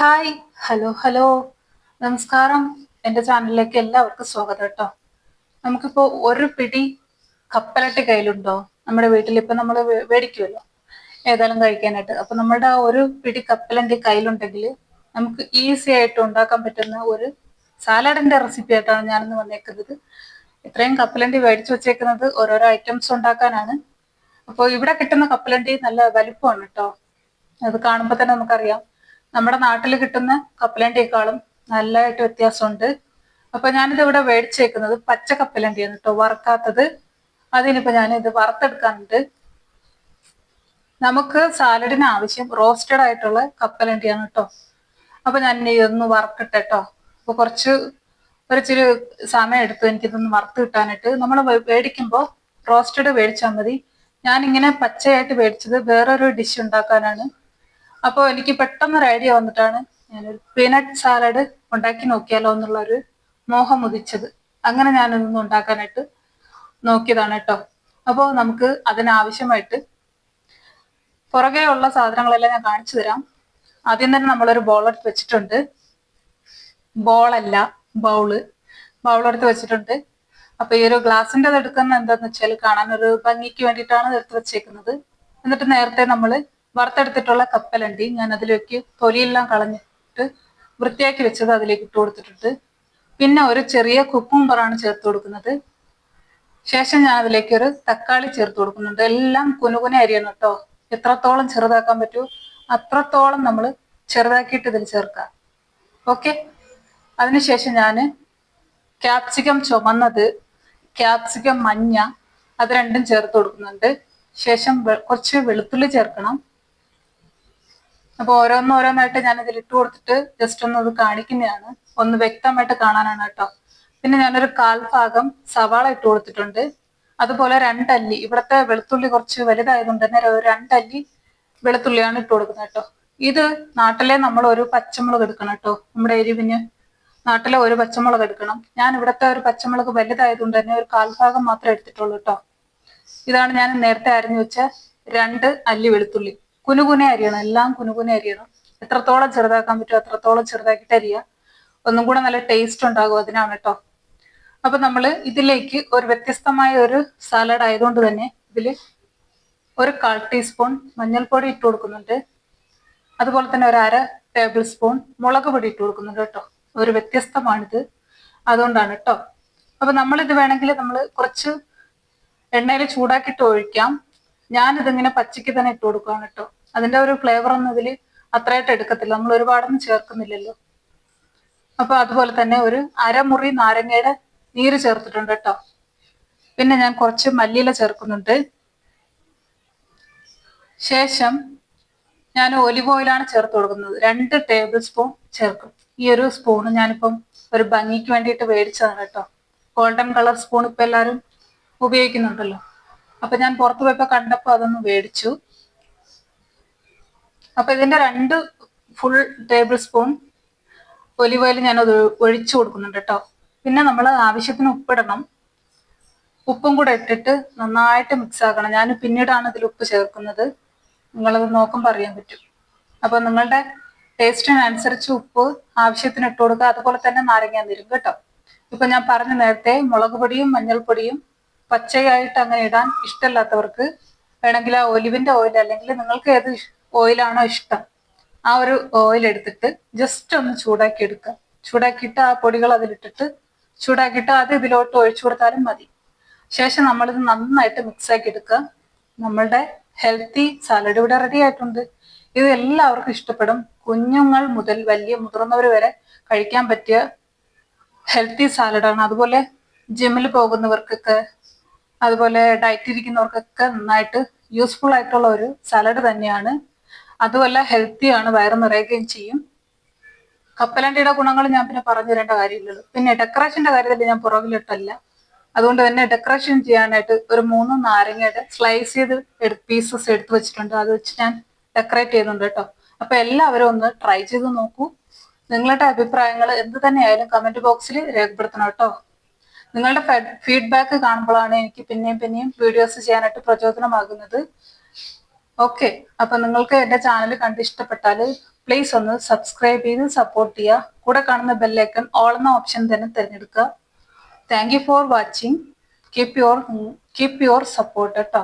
Hi hello hello. നമസ്കാരം. എന്റെ ചാനലിലേക്ക് എല്ലാവർക്കും സ്വാഗതം കേട്ടോ. നമുക്കിപ്പോൾ ഒരു പിടി കപ്പലട്ടി കയ്യിലുണ്ടോ? നമ്മുടെ വീട്ടിൽ ഇപ്പം നമ്മൾ മേടിക്കുമല്ലോ ഏതായാലും കഴിക്കാനായിട്ട്. അപ്പം നമ്മുടെ ആ ഒരു പിടി കപ്പലണ്ടി കയ്യിലുണ്ടെങ്കിൽ നമുക്ക് ഈസി ആയിട്ട് ഉണ്ടാക്കാൻ പറ്റുന്ന ഒരു സാലഡിന്റെ റെസിപ്പി ആയിട്ടാണ് ഞാനിന്ന് വന്നേക്കുന്നത്. ഇത്രയും കപ്പലണ്ടി മേടിച്ചു വെച്ചേക്കുന്നത് ഓരോരോ ഐറ്റംസ് ഉണ്ടാക്കാനാണ്. അപ്പോൾ ഇവിടെ കിട്ടുന്ന കപ്പലണ്ടി നല്ല വലിപ്പമാണ് കേട്ടോ. അത് കാണുമ്പോൾ തന്നെ നമുക്കറിയാം. നമ്മുടെ നാട്ടിൽ കിട്ടുന്ന കപ്പലണ്ടിയേക്കാളും നല്ലതായിട്ട് വ്യത്യാസമുണ്ട്. അപ്പൊ ഞാനിത് ഇവിടെ മേടിച്ചേക്കുന്നത് പച്ച കപ്പലണ്ടിയാണ് കേട്ടോ വറുക്കാത്തത്. അതിനിപ്പോ ഞാൻ ഇത് വറുത്തെടുക്കാനുണ്ട്. നമുക്ക് സാലഡിന് ആവശ്യം റോസ്റ്റഡ് ആയിട്ടുള്ള കപ്പലണ്ടിയാണ് കേട്ടോ അപ്പൊ ഞാൻ ഇതൊന്ന് വറുക്കട്ടെ കേട്ടോ അപ്പൊ കുറച്ച് ഒരു ഇച്ചിരി സമയം എടുത്തു എനിക്കിതൊന്ന് വറുത്ത് കിട്ടാനായിട്ട്. നമ്മൾ മേടിക്കുമ്പോൾ റോസ്റ്റഡ് മേടിച്ചാൽ മതി. ഞാനിങ്ങനെ പച്ചയായിട്ട് മേടിച്ചത് വേറൊരു ഡിഷ് ഉണ്ടാക്കാനാണ്. അപ്പോൾ എനിക്ക് പെട്ടെന്നൊരു ഐഡിയ വന്നിട്ടാണ് ഞാനൊരു പീനട്ട് സാലഡ് ഉണ്ടാക്കി നോക്കിയാലോ എന്നുള്ള ഒരു മോഹം ഉദിച്ചത്. അങ്ങനെ ഞാനൊന്ന് ഉണ്ടാക്കാനായിട്ട് നോക്കിയതാണ് കേട്ടോ. അപ്പോൾ നമുക്ക് അതിനാവശ്യമായിട്ട് പുറകെ ഉള്ള സാധനങ്ങളെല്ലാം ഞാൻ കാണിച്ചു തരാം. ആദ്യം തന്നെ നമ്മളൊരു ബോൾ എടുത്ത് വെച്ചിട്ടുണ്ട്. ബോളല്ല ബൗൾ ബൗളെടുത്ത് വെച്ചിട്ടുണ്ട്. അപ്പൊ ഈ ഒരു ഗ്ലാസിന്റെ എടുക്കുന്ന എന്താന്ന് വെച്ചാൽ കാണാൻ ഒരു ഭംഗിക്ക് വേണ്ടിയിട്ടാണ് എടുത്ത് വെച്ചേക്കുന്നത്. എന്നിട്ട് നേരത്തെ നമ്മൾ വറുത്തെടുത്തിട്ടുള്ള കപ്പലണ്ടി ഞാൻ അതിലേക്ക് തൊലിയെല്ലാം കളഞ്ഞിട്ട് വൃത്തിയാക്കി വെച്ചത് അതിലേക്ക് ഇട്ട് കൊടുത്തിട്ടുണ്ട്. പിന്നെ ഒരു ചെറിയ കുക്കുംബറാണ് ചേർത്ത് കൊടുക്കുന്നത്. ശേഷം ഞാൻ അതിലേക്ക് ഒരു തക്കാളി ചേർത്ത് കൊടുക്കുന്നുണ്ട്. എല്ലാം കുനുകുന അരിയണം കേട്ടോ. എത്രത്തോളം ചെറുതാക്കാൻ പറ്റൂ അത്രത്തോളം നമ്മൾ ചെറുതാക്കിയിട്ട് ഇതിൽ ചേർക്കാം. ഓക്കെ? അതിനുശേഷം ഞാൻ ക്യാപ്സിക്കം ചുമന്നത് ക്യാപ്സിക്കം മഞ്ഞ അത് രണ്ടും ചേർത്ത് കൊടുക്കുന്നുണ്ട്. ശേഷം കുറച്ച് വെളുത്തുള്ളി ചേർക്കണം. അപ്പൊ ഓരോന്നോരോന്നായിട്ട് ഞാൻ ഇതിൽ ഇട്ട് കൊടുത്തിട്ട് ജസ്റ്റ് ഒന്ന് അത് കാണിക്കുന്നതാണ്. ഒന്ന് വ്യക്തമായിട്ട് കാണാനാണ് കേട്ടോ. പിന്നെ ഞാനൊരു കാൽഭാഗം സവാള ഇട്ട് കൊടുത്തിട്ടുണ്ട്. അതുപോലെ രണ്ടല്ലി ഇവിടുത്തെ വെളുത്തുള്ളി കുറച്ച് വലുതായതുകൊണ്ട് തന്നെ രണ്ടല്ലി വെളുത്തുള്ളിയാണ് ഇട്ട് കൊടുക്കുന്നത് കേട്ടോ. ഇത് നാട്ടിലെ നമ്മൾ ഒരു പച്ചമുളക് എടുക്കണം കേട്ടോ നമ്മുടെ എരിവിന്. നാട്ടിലെ ഒരു പച്ചമുളക് എടുക്കണം. ഞാൻ ഇവിടുത്തെ ഒരു പച്ചമുളക് വലുതായതുകൊണ്ട് തന്നെ ഒരു കാൽഭാഗം മാത്രമേ എടുത്തിട്ടുള്ളൂ കേട്ടോ. ഇതാണ് ഞാൻ നേരത്തെ അരിഞ്ഞു വെച്ച രണ്ട് അല്ലി വെളുത്തുള്ളി. കുനുകുനെ അരിയണം എല്ലാം കുനുകുനെ അരിയണം. എത്രത്തോളം ചെറുതാക്കാൻ പറ്റുമോ അത്രത്തോളം ചെറുതാക്കിയിട്ട് അരിയുക ഒന്നും കൂടെ നല്ല ടേസ്റ്റ് ഉണ്ടാകും അതിനാണ് കേട്ടോ അപ്പൊ നമ്മൾ ഇതിലേക്ക് ഒരു വ്യത്യസ്തമായ ഒരു സാലഡ് ആയതുകൊണ്ട് തന്നെ ഇതിൽ ഒരു കാൽ ടീസ്പൂൺ മഞ്ഞൾപ്പൊടി ഇട്ട് കൊടുക്കുന്നുണ്ട്. അതുപോലെ തന്നെ ഒരു അര ടേബിൾ സ്പൂൺ മുളക് പൊടി ഇട്ട് കൊടുക്കുന്നുണ്ട് കേട്ടോ ഒരു വ്യത്യസ്തമാണിത്. അതുകൊണ്ടാണ് കേട്ടോ അപ്പൊ നമ്മളിത് വേണമെങ്കിൽ നമ്മൾ കുറച്ച് എണ്ണയിൽ ചൂടാക്കിയിട്ട് ഒഴിക്കാം. ഞാനിതിങ്ങനെ പച്ചയ്ക്ക് തന്നെ ഇട്ട് കൊടുക്കുകയാണ് കേട്ടോ അതിന്റെ ഒരു ഫ്ലേവർ ഒന്നും ഇതിൽ അത്രയായിട്ട് എടുക്കത്തില്ല. നമ്മൾ ഒരുപാടൊന്നും ചേർക്കുന്നില്ലല്ലോ. അപ്പൊ അതുപോലെ തന്നെ ഒരു അരമുറി നാരങ്ങയുടെ നീര് ചേർത്തിട്ടുണ്ട് കേട്ടോ. പിന്നെ ഞാൻ കുറച്ച് മല്ലിയില ചേർക്കുന്നുണ്ട്. ശേഷം ഞാൻ ഒലിവ് ഓയിലാണ് ചേർത്ത് കൊടുക്കുന്നത്. രണ്ട് ടേബിൾ സ്പൂൺ ചേർക്കും. ഈ ഒരു സ്പൂൺ ഞാനിപ്പം ഒരു ഭംഗിക്ക് വേണ്ടിയിട്ട് മേടിച്ചതാണ് കേട്ടോ. ഗോൾഡൻ കളർ സ്പൂൺ ഇപ്പൊ എല്ലാവരും ഉപയോഗിക്കുന്നുണ്ടല്ലോ. അപ്പൊ ഞാൻ പുറത്തു പോയപ്പോ കണ്ടപ്പോ അതൊന്ന് മേടിച്ചു അപ്പൊ ഇതിന്റെ രണ്ട് full tablespoon olive oil ഞാൻ ഒഴിച്ചു കൊടുക്കുന്നുണ്ട് കേട്ടോ പിന്നെ നമ്മൾ ആവശ്യത്തിന് ഉപ്പിടണം. ഉപ്പും കൂടെ ഇട്ടിട്ട് നന്നായിട്ട് മിക്സ് ആക്കണം. ഞാൻ പിന്നീടാണ് ഇതിൽ ഉപ്പ് ചേർക്കുന്നത്. നിങ്ങളത് നോക്കുമ്പോൾ പറയാൻ പറ്റും. അപ്പൊ നിങ്ങളുടെ ടേസ്റ്റിനനുസരിച്ച് ഉപ്പ് ആവശ്യത്തിന് ഇട്ട് കൊടുക്കുക. അതുപോലെ തന്നെ നാരങ്ങ നീരും കേട്ടോ. ഇപ്പൊ ഞാൻ പറഞ്ഞ നേരത്തെ മുളക് പൊടിയും മഞ്ഞൾപ്പൊടിയും പച്ചയായിട്ട് അങ്ങനെ ഇടാൻ ഇഷ്ടമല്ലാത്തവർക്ക് വേണമെങ്കിൽ ആ ഒലിവിന്റെ ഓയിൽ അല്ലെങ്കിൽ നിങ്ങൾക്ക് ഏത് ഓയിലാണോ ഇഷ്ടം? ആ ഒരു ഓയിൽ എടുത്തിട്ട് ജസ്റ്റ് ഒന്ന് ചൂടാക്കി എടുക്കുക. ചൂടാക്കിയിട്ട് ആ പൊടികൾ അതിലിട്ടിട്ട് ചൂടാക്കിയിട്ട് അത് ഇതിലോട്ട് ഒഴിച്ചു കൊടുത്താലും മതി. ശേഷം നമ്മളിത് നന്നായിട്ട് മിക്സ് ആക്കി എടുക്കുക. നമ്മളുടെ ഹെൽത്തി സാലഡ് ഇവിടെ റെഡി ആയിട്ടുണ്ട്. ഇത് എല്ലാവർക്കും ഇഷ്ടപ്പെടും. കുഞ്ഞുങ്ങൾ മുതൽ വലിയ മുതിർന്നവർ വരെ കഴിക്കാൻ പറ്റിയ ഹെൽത്തി സാലഡാണ് അതുപോലെ ജിമ്മിൽ പോകുന്നവർക്കൊക്കെ അതുപോലെ ഡയറ്റ് ഇരിക്കുന്നവർക്കൊക്കെ നന്നായിട്ട് യൂസ്ഫുൾ ആയിട്ടുള്ള ഒരു സാലഡ് തന്നെയാണ്. അതുമല്ല ഹെൽത്തിയാണ് വയറ് നിറയുകയും ചെയ്യും. കപ്പലണ്ടിയുടെ ഗുണങ്ങൾ ഞാൻ പിന്നെ പറഞ്ഞു തരേണ്ട കാര്യമില്ലല്ലോ. പിന്നെ ഡെക്കറേഷന്റെ കാര്യത്തിൽ ഞാൻ പുറകിലിട്ടല്ല. അതുകൊണ്ട് തന്നെ ഡെക്കറേഷൻ ചെയ്യാനായിട്ട് ഒരു മൂന്ന് നാരങ്ങയുടെ സ്ലൈസ് ചെയ്ത് പീസസ് എടുത്തു വെച്ചിട്ടുണ്ട്. അത് വെച്ച് ഞാൻ ഡെക്കറേറ്റ് ചെയ്യുന്നുണ്ട് കേട്ടോ. അപ്പൊ എല്ലാവരും ഒന്ന് ട്രൈ ചെയ്ത് നോക്കൂ. നിങ്ങളുടെ അഭിപ്രായങ്ങൾ എന്ത് തന്നെയായാലും കമന്റ് ബോക്സിൽ രേഖപ്പെടുത്തണം കേട്ടോ. നിങ്ങളുടെ ഫീഡ്ബാക്ക് കാണുമ്പോഴാണ് എനിക്ക് പിന്നെയും പിന്നെയും വീഡിയോസ് ചെയ്യാനായിട്ട് പ്രചോദനമാകുന്നത്. ഓക്കെ. അപ്പൊ നിങ്ങൾക്ക് എന്റെ ചാനൽ കണ്ട് ഇഷ്ടപ്പെട്ടാൽ പ്ലീസ് ഒന്ന് സബ്സ്ക്രൈബ് ചെയ്ത് സപ്പോർട്ട് ചെയ്യുക കൂടെ കാണുന്ന ബെല്ലൈക്കൺ ഓൾ എന്ന ഓപ്ഷൻ തന്നെ തിരഞ്ഞെടുക്കുക. Thank you for watching keep your keep your support കേട്ടോ